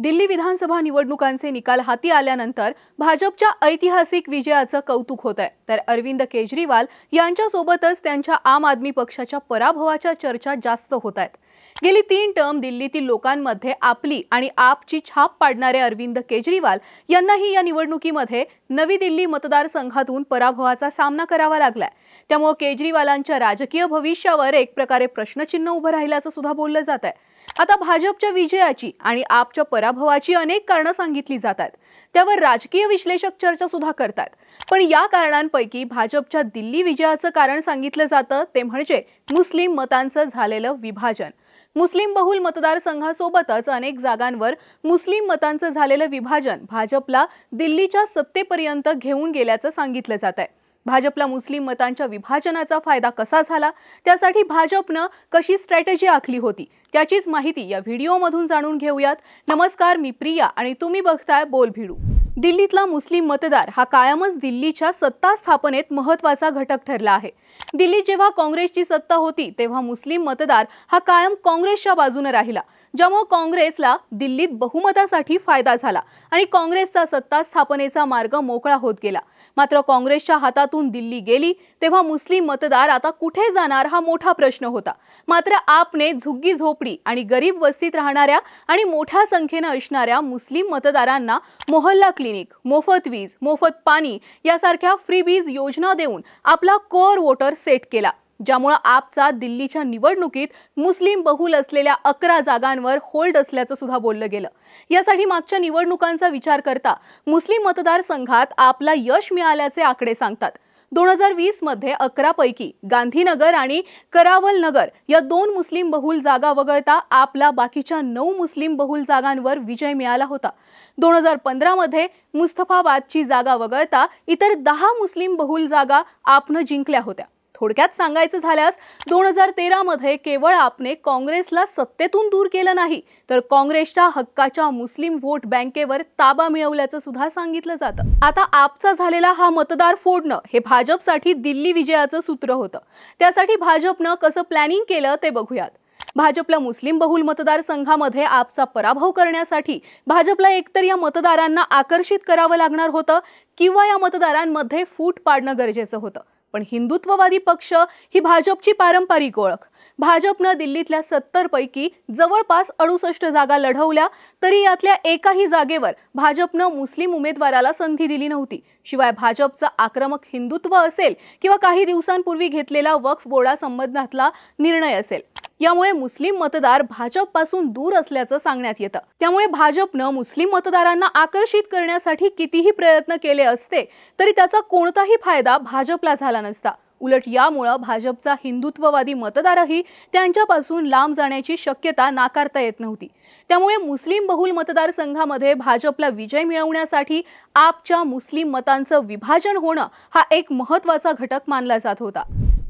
दिल्ली विधानसभा निवडणुकांचे निकाल हाती आल्यानंतर भाजपच्या ऐतिहासिक विजयाचं कौतुक होत आहे तर अरविंद केजरीवाल यांच्यासोबतच त्यांच्या आम आदमी पक्षाच्या पराभवाच्या चर्चा जास्त होत आहेत गेली तीन टर्म दिल्लीतील लोकांमध्ये आपली आणि आपची छाप पाडणारे अरविंद केजरीवाल यांनाही या निवडणुकीमध्ये नवी दिल्ली मतदारसंघातून पराभवाचा सामना करावा लागलाय. त्यामुळे केजरीवालांच्या राजकीय भविष्यावर एक प्रकारे प्रश्नचिन्ह उभं राहिल्याचं सुद्धा बोललं जात आहे आता भाजपच्या विजयाची आणि आपच्या पराभवाची अनेक कारणं सांगितली जातात. त्यावर राजकीय विश्लेषक चर्चा सुद्धा करतात. पण या कारणांपैकी भाजपच्या दिल्ली विजयाचं कारण सांगितलं जातं ते म्हणजे मुस्लिम मतांचं झालेलं विभाजन. मुस्लिम बहुल मतदारसंघासोबतच अनेक जागांवर मुस्लिम मतांचं झालेलं विभाजन भाजपला दिल्लीच्या सत्तेपर्यंत घेऊन गेल्याचं सांगितलं जात आहे भाजपला मुस्लिम मतांच्या विभाजनाचा फायदा कसा झाला? त्यासाठी भाजपनं कशी स्ट्रॅटेजी आखली होती? त्याचीच माहिती या व्हिडिओमधून जाणून घेऊयात. नमस्कार मी प्रिया आणि तुम्ही बघताय बोल भिडू दिल्लीतला मुस्लिम मतदार हा कायमच दिल्लीच्या सत्ता स्थापनेत महत्त्वाचा घटक ठरला आहे. दिल्लीत जेव्हा काँग्रेसची सत्ता होती तेव्हा मुस्लिम मतदार हा कायम काँग्रेसच्या बाजूने राहिला. ज्यामुळे काँग्रेसला दिल्लीत बहुमतासाठी फायदा झाला आणि काँग्रेसचा सत्ता स्थापनेचा मार्ग मोकळा होत गेला. मात्र काँग्रेसच्या हातातून दिल्ली गेली तेव्हा मुस्लिम मतदार आता कुठे जाणार हा मोठा प्रश्न होता. मात्र आपने झुग्गी झोपडी आणि गरीब वस्तीत राहणाऱ्या आणि मोठ्या संख्येनं असणाऱ्या मुस्लिम मतदारांना मोहल्ला क्लिनिक मोफत वीज मोफत पाणी यासारख्या फ्रीबीज योजना देऊन आपला कोअर वोटर सेट केला. ज्यामुळं आपचा दिल्लीच्या निवडणुकीत मुस्लिम बहुल असलेल्या अकरा जागांवर होल्ड असल्याचं सुद्धा बोललं गेलं. यासाठी मागच्या निवडणुकांचा विचार करता मुस्लिम मतदारसंघात आपला यश मिळाल्याचे आकडे सांगतात. दोन हजार वीसमध्ये अकरापैकी गांधीनगर आणि करावल नगर या दोन मुस्लिम बहुल जागा वगळता आपला बाकीच्या नऊ मुस्लिम बहुल जागांवर विजय मिळाला होता. दोन हजार पंधरामध्ये मुस्तफाबादची जागा वगळता इतर दहा मुस्लिम बहुल जागा आपनं जिंकल्या होत्या. थोडक्यात सांगायचं झाल्यास दोन हजार तेरामध्ये केवळ आपने काँग्रेसला सत्तेतून दूर केलं नाही तर काँग्रेसच्या हक्काच्या मुस्लिम वोट बँकेवर ताबा मिळवल्याचं सुद्धा सांगितलं जातं. आता आपचा झालेला हा मतदार फोडणं हे भाजपसाठी दिल्ली विजयाचं सूत्र होतं. त्यासाठी भाजपनं कसं प्लॅनिंग केलं ते बघूयात. भाजपला मुस्लिम बहुल मतदारसंघामध्ये आपचा पराभव करण्यासाठी भाजपला एकतर या मतदारांना आकर्षित करावं लागणार होतं किंवा या मतदारांमध्ये फूट पाडणं गरजेचं होतं. पण हिंदुत्ववादी पक्ष ही भाजपची पारंपरिक ओळख. भाजपनं दिल्लीतल्या सत्तरपैकी जवळपास अडुसष्ट जागा लढवल्या तरी यातल्या एकाही जागेवर भाजपनं मुस्लिम उमेदवाराला संधी दिली नव्हती. शिवाय भाजपचं आक्रमक हिंदुत्व असेल किंवा काही दिवसांपूर्वी घेतलेला वक्फ बोर्डासंबंधातला निर्णय असेल. यामुळे मुस्लिम मतदार भाजपपासून दूर असल्याचं सांगण्यात येतं. त्यामुळे भाजपनं मुस्लिम मतदारांना आकर्षित करण्यासाठी कितीही प्रयत्न केले असते तरी त्याचा कोणताही फायदा भाजपला झाला नसता. उलट यामुळं भाजपचा हिंदुत्ववादी मतदारही त्यांच्यापासून लांब जाण्याची शक्यता नाकारता येत नव्हती. त्यामुळे मुस्लिम बहुल मतदारसंघामध्ये भाजपला विजय मिळवण्यासाठी आपच्या मुस्लिम मतांचं विभाजन होणं हा एक महत्त्वाचा घटक मानला जात होता.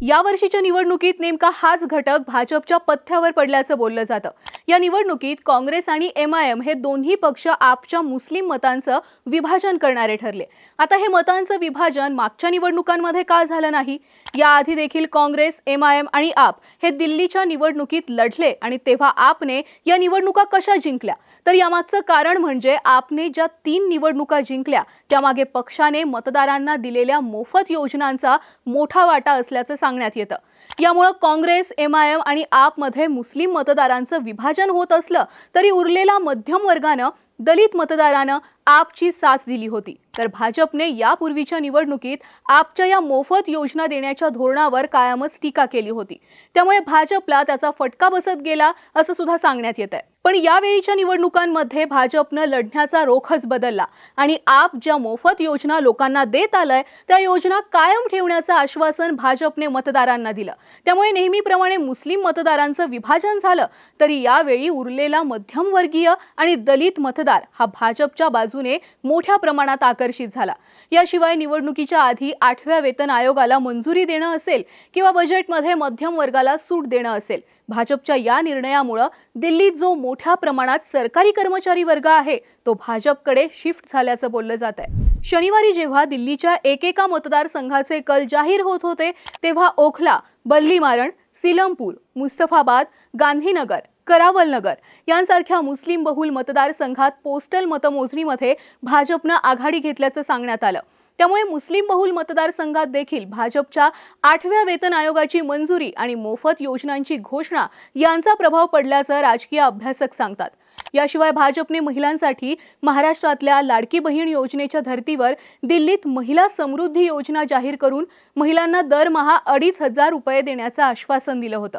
यावर्षीच्या निवडणुकीत नेमका हाच घटक भाजपच्या पथ्यावर पडल्याचं बोललं जातं. या निवडणुकीत काँग्रेस आणि एम आय एम हे दोन्ही पक्ष आपच्या मुस्लिम मतांचं विभाजन करणारे ठरले. आता हे मतांचं विभाजन मागच्या निवडणुकांमध्ये का झालं नाही? याआधी देखील काँग्रेस एम आय एम आणि आप हे दिल्लीच्या निवडणुकीत लढले आणि तेव्हा आपने या निवडणुका कशा जिंकल्या? तर यामागचं कारण म्हणजे आपने ज्या तीन निवडणुका जिंकल्या त्यामागे पक्षाने मतदारांना दिलेल्या मोफत योजनांचा मोठा वाटा असल्याचं सांगण्यात येतं. यामुळं काँग्रेस एम आय एम आणि आपमध्ये मुस्लिम मतदारांचं विभाजन होत असलं तरी उरलेला मध्यम वर्गानं दलित मतदारानं आपची साथ दिली होती. तर भाजपने यापूर्वीच्या निवडणुकीत आपच्या या मोफत योजना देण्याच्या धोरणावर कायमच टीका केली होती. त्यामुळे भाजपला त्याचा फटका बसत गेला असं सुद्धा सांगण्यात येत आहे पण यावेळीच्या निवडणुकांमध्ये भाजपनं लढण्याचा रोखच बदलला. आणि आप ज्या मोफत योजना लोकांना देत आलंय त्या योजना कायम ठेवण्याचं आश्वासन भाजपने मतदारांना दिलं. त्यामुळे नेहमीप्रमाणे मुस्लिम मतदारांचं विभाजन झालं तरी यावेळी उरलेला मध्यमवर्गीय आणि दलित मतदार हा भाजपच्या बाजूने मोठ्या प्रमाणात आकर्षित झाला. याशिवाय निवडणुकीच्या आधी आठव्या वेतन आयोगाला मंजुरी देणं असेल किंवा बजेटमध्ये मध्यम वर्गाला सूट देणं असेल. भाजपच्या या निर्णयामुळं दिल्लीत जो मोठ्या प्रमाणात सरकारी कर्मचारी वर्ग आहे. तो भाजपकडे शिफ्ट झाल्याचं बोललं जात आहे शनिवारी जेव्हा दिल्लीच्या एकेका मतदारसंघाचे कल जाहीर होत होते तेव्हा ओखला बल्लीमारण सिलमपूर मुस्तफाबाद गांधीनगर करावल नगर यांसारख्या मुस्लिम बहुल मतदारसंघात पोस्टल मतमोजणीमध्ये भाजपनं आघाडी घेतल्याचं सांगण्यात आलं. त्यामुळे मुस्लिम बहुल मतदारसंघात देखील भाजपच्या आठव्या वेतन आयोगाची मंजुरी आणि मोफत योजनांची घोषणा यांचा प्रभाव पडल्याचं राजकीय अभ्यासक सांगतात. याशिवाय भाजपने महिलांसाठी महाराष्ट्रातल्या लाडकी बहीण योजनेच्या धर्तीवर दिल्लीत महिला समृद्धी योजना जाहीर करून महिलांना दरमहा अडीच हजार रुपये देण्याचं आश्वासन दिलं होतं.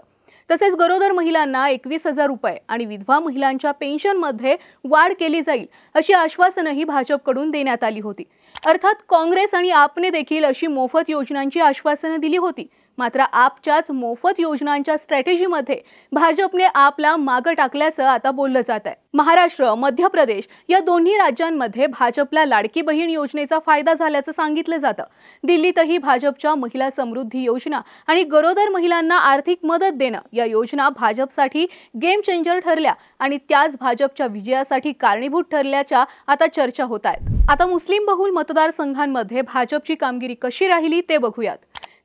तसेच गरोदर महिलांना एकवीस हजार रुपये आणि विधवा महिलांच्या पेन्शनमध्ये वाढ केली जाईल अशी आश्वासनंही भाजपकडून देण्यात आली होती. अर्थात काँग्रेस आणि आपने देखील अशी मोफत योजनांची आश्वासनं दिली होती. मात्र आपच्याच मोफत योजनांच्या स्ट्रॅटेजीमध्ये भाजपने आपला मागं टाकल्याचं आता बोललं जात आहे. महाराष्ट्र मध्य प्रदेश या दोन्ही राज्यांमध्ये भाजपला लाडकी बहीण योजनेचा फायदा झाल्याचं सांगितलं जातं. दिल्लीतही भाजपच्या महिला समृद्धी योजना आणि गरोदर महिलांना आर्थिक मदत देणं या योजना भाजपसाठी गेम चेंजर ठरल्या आणि त्याच भाजपच्या विजयासाठी कारणीभूत ठरल्याच्या आता चर्चा होत आहेत. आता मुस्लिम बहुल मतदारसंघांमध्ये भाजपची कामगिरी कशी राहिली ते बघूयात.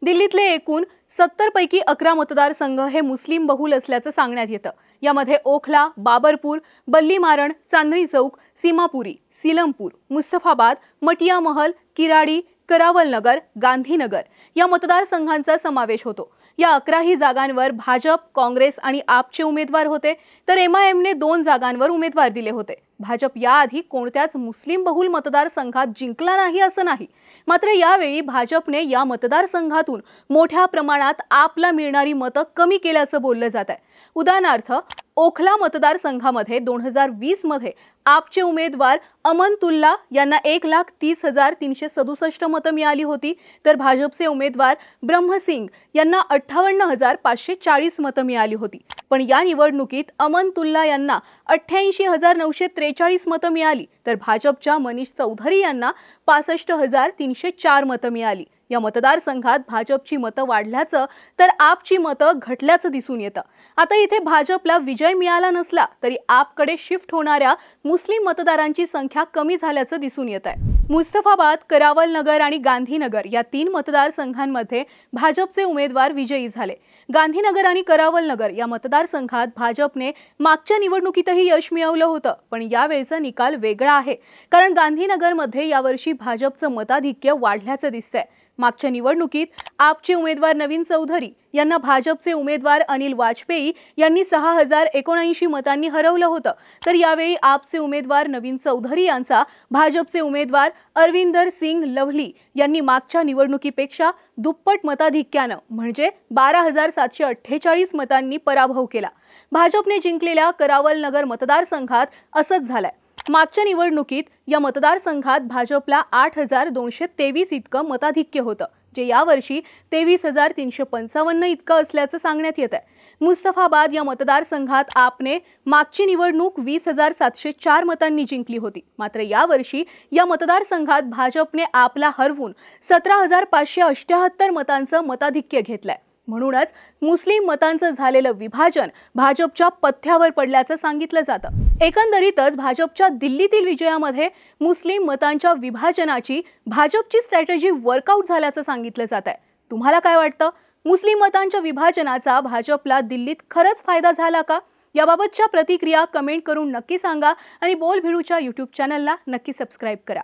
दिल्लीतले एकूण सत्तरपैकी अकरा मतदारसंघ हे मुस्लिम बहुल असल्याचं सांगण्यात येतं. यामध्ये ओखला बाबरपूर बल्लीमारण चांदणी चौक सीमापुरी सीलमपूर मुस्तफाबाद मटिया महल किराडी करावल नगर गांधीनगर या मतदारसंघांचा समावेश होतो. या अकराही जागांवर भाजप काँग्रेस आणि आपचे उमेदवार होते. तर एमआयएमने दोन जागांवर उमेदवार दिले होते. भाजप याआधी कोणत्याच मुस्लिम बहुल मतदारसंघात जिंकला नाही असं नाही. मात्र यावेळी भाजपने या मतदारसंघातून मोठ्या प्रमाणात आपला मिळणारी मतं कमी केल्याचं बोललं जात आहे. उदाहरणार्थ ओखला मतदारसंघामध्ये दोन हजार वीसमध्ये आपचे उमेदवार अमनतुल्ला यांना एक लाख तीस हजार तीनशे सदुसष्ट मतं मिळाली होती. तर भाजपचे उमेदवार ब्रह्मसिंग यांना अठ्ठावन्न हजार पाचशे चाळीस मतं मिळाली होती. पण या निवडणुकीत अमनतुल्ला यांना अठ्ठ्याऐंशी हजार नऊशे त्रेचाळीस मतं मिळाली. तर भाजपच्या मनीष चौधरी यांना पासष्ट हजार तीनशे चार मतं मिळाली. या मतदारसंघात भाजपची मतं वाढल्याचं तर आपची मतं घटल्याचं दिसून येतं. आता इथे भाजपला विजय मिळाला नसला तरी आपकडे शिफ्ट होणाऱ्या मुस्लिम मतदारांची संख्या कमी झाल्याचं दिसून येत आहे मुस्तफाबाद करावल नगर आणि गांधीनगर या तीन मतदारसंघांमध्ये भाजपचे उमेदवार विजयी झाले. गांधीनगर आणि करावल नगर या मतदारसंघात भाजपने मागच्या निवडणुकीतही यश मिळवलं होतं पण यावेळचा निकाल वेगळा आहे. कारण गांधीनगरमध्ये यावर्षी भाजपचं मताधिक्य वाढल्याचं दिसतंय. मागच्या निवडणुकीत आपचे उमेदवार नवीन चौधरी यांना भाजपचे उमेदवार अनिल वाजपेयी यांनी सहा हजार एकोणऐंशी मतांनी हरवलं होतं. तर यावेळी आपचे उमेदवार नवीन चौधरी यांचा भाजपचे उमेदवार अरविंदर सिंग लवली यांनी मागच्या निवडणुकीपेक्षा दुप्पट मताधिक्यानं म्हणजे बारा हजार सातशे अठ्ठेचाळीस मतांनी पराभव केला. भाजपने जिंकलेल्या करावल नगर मतदारसंघात असंच झालंय. मागच्या निवडणुकीत या मतदारसंघात भाजपला आठ हजार दोनशे तेवीस इतकं मताधिक्य होतं जे यावर्षी तेवीस हजार तीनशे पंचावन्न इतकं असल्याचं सांगण्यात येत आहे मुस्तफाबाद या मतदारसंघात आपने मागची निवडणूक वीस हजार सातशे चार मतांनी जिंकली होती. मात्र यावर्षी या मतदारसंघात भाजपने आपला हरवून सतरा हजार पाचशे अष्ट्याहत्तर मतांचं मताधिक्य घेतलंय. म्हणूनच मुस्लिम मतांचं झालेलं विभाजन भाजपच्या पथ्यावर पडल्याचं सांगितलं जातं. एकंदरीतच भाजपच्या दिल्लीतील विजयामध्ये मुस्लिम मतांच्या विभाजनाची भाजपची स्ट्रॅटेजी वर्कआउट झाल्याचं सांगितलं जात आहे तुम्हाला काय वाटतं? मुस्लिम मतांच्या विभाजनाचा भाजपला दिल्लीत खरंच फायदा झाला का? याबाबतच्या प्रतिक्रिया कमेंट करून नक्की सांगा आणि बोल भिडूच्या यूट्यूब चॅनलला नक्की सबस्क्राईब करा.